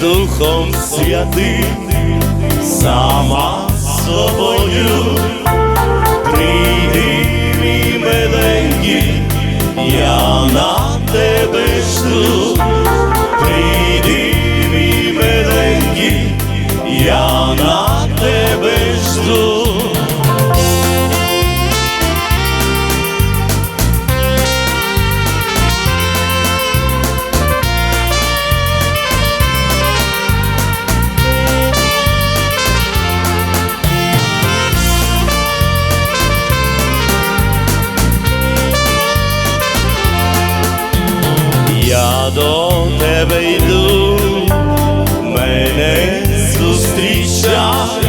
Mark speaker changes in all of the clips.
Speaker 1: Духом Святим, сама До тебе йду, мене зустрічай,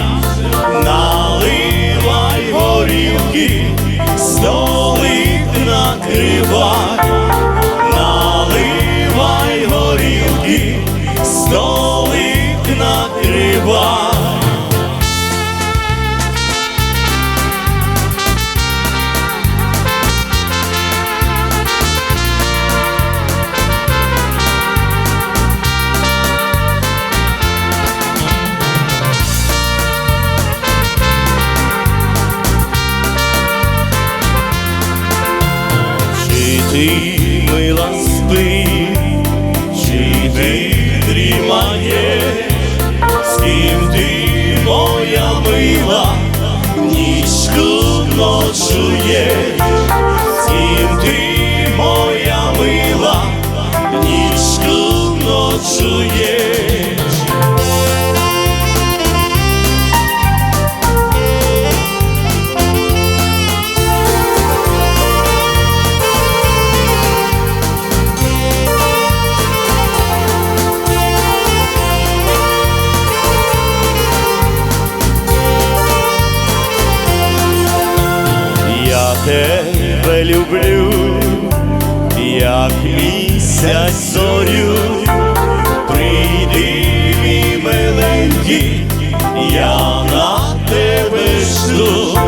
Speaker 1: ти мила спи, чи ти дрімаєш, з ким ти моя мила, нічку ночуєш, з ким ти моя мила, нічку ночуєш. Люблю, як місяць зорю, прийди, мій миленький, я на тебе жду,